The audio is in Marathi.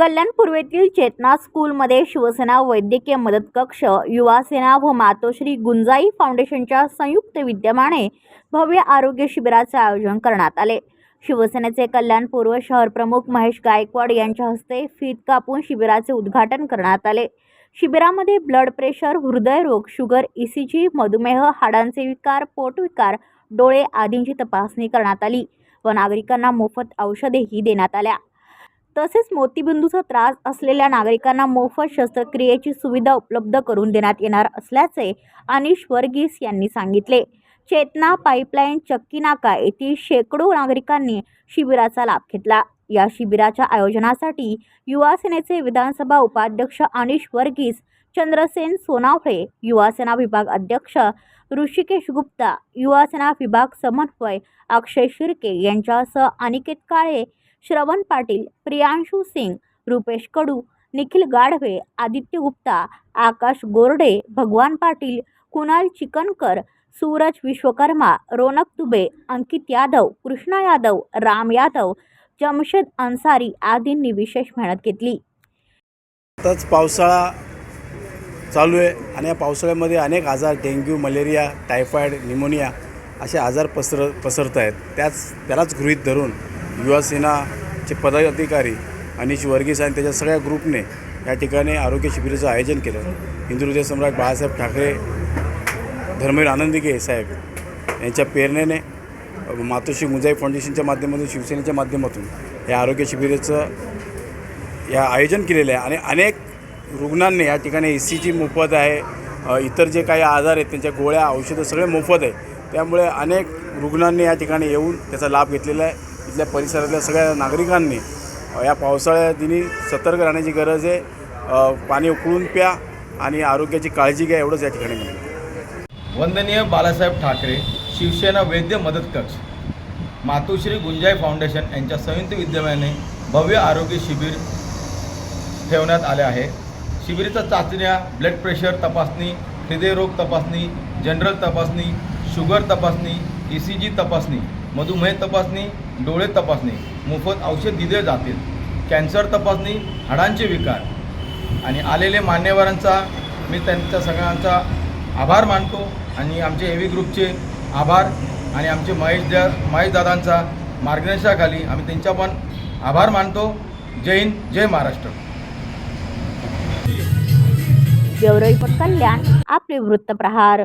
कल्याण पूर्वेतील चेतना स्कूलमध्ये शिवसेना वैद्यकीय मदत कक्ष युवासेना व मातोश्री गुंजाई फाउंडेशनच्या संयुक्त विद्यमाने भव्य आरोग्य शिबिराचे आयोजन करण्यात आले. शिवसेनेचे कल्याण पूर्व शहर प्रमुख महेश गायकवाड यांच्या हस्ते फीत कापून शिबिराचे उद्घाटन करण्यात आले. शिबिरामध्ये ब्लड प्रेशर हृदयरोग शुगर ईसीजी मधुमेह हाडांचे विकार पोटविकार डोळे आदींची तपासणी करण्यात आली व नागरिकांना मोफत औषधेही देण्यात आल्या. तसेच मोतीबिंदूचा त्रास असलेल्या नागरिकांना मोफत शस्त्रक्रियेची सुविधा उपलब्ध करून देण्यात येणार असल्याचे अनिश वर्गीस यांनी सांगितले. चेतना पाईपलाईन चक्की नाका येथील शेकडो नागरिकांनी शिबिराचा लाभ घेतला. या शिबिराच्या आयोजनासाठी युवासेनेचे विधानसभा उपाध्यक्ष अनिश वर्गीस चंद्रसेन सोनावळे युवासेना विभाग अध्यक्ष ऋषिकेश गुप्ता युवासेना विभाग समन्वय अक्षय शिर्के यांच्यासह अनिकेत काळे श्रवण पाटील प्रियांशू सिंग रुपेश कडू निखिल गाढवे आदित्य गुप्ता आकाश गोरडे भगवान पाटील कुणाल चिकनकर सूरज विश्वकर्मा रोनक दुबे अंकित यादव कृष्णा यादव राम यादव जमशेद अन्सारी आदींनी विशेष मेहनत घेतली. आताच पावसाळा चालू आहे आणि या पावसाळ्यामध्ये अनेक आजार डेंग्यू मलेरिया टायफॉईड निमोनिया असे आजार पसर पसरत आहेत. त्याच त्यालाच गृहीत धरून युवासेनाचे पदाधिकारी अनिश वर्गीस आणि त्याच्या सगळ्या ग्रुपने या ठिकाणी आरोग्य शिबिराचं आयोजन केलं. हिंदू सम्राट बाळासाहेब ठाकरे धर्मवीर आनंदिके साहेब यांच्या प्रेरणेने मातोश्री मुजाई फाउंडेशनच्या माध्यमातून शिवसेनेच्या माध्यमातून या आरोग्य शिबिराचं या आयोजन केलेलं आहे. आणि अनेक रुग्णांनी या ठिकाणी ए सी जी मोफत आहे इतर जे काही आजार आहेत त्यांच्या गोळ्या औषधं सगळे मोफत आहे. त्यामुळे अनेक रुग्णांनी या ठिकाणी येऊन त्याचा लाभ घेतलेला आहे. इथल्या परिसरातल्या सगळ्या नागरिकांनी या पावसाळ्या दिनी सतर्क राहण्याची गरज आहे. पाणी उकळून प्या आणि आरोग्याची काळजी घ्या एवढंच या ठिकाणी म्हणून वंदनीय बाळासाहेब ठाकरे शिवसेना वैद्य मदत कक्ष मातोश्री गुंजाई फाउंडेशन यांच्या संयुक्त विद्यमाने भव्य आरोग्य शिबिर ठेवण्यात आले आहे. शिबिराच्या चाचण्या ब्लड प्रेशर तपासणी हृदयरोग तपासणी जनरल तपासणी शुगर तपासणी ई सी जी तपासणी मधुमेह तपासणी डोळे तपासणी मोफत औषध दिले जातील. कॅन्सर तपासणी हाडांचे विकार. आणि आलेले मान्यवरांचा मी त्यांच्या सगळ्यांचा आभार मानतो आणि आमचे एव्ही ग्रुपचे आभार आणि आमचे महेश द्या महेश दादांचा मार्गदर्शनाखाली आम्ही त्यांचा पण आभार मानतो. जय हिंद जय महाराष्ट्र. ब्युरो पण कल्याण आपले वृत्तप्रहार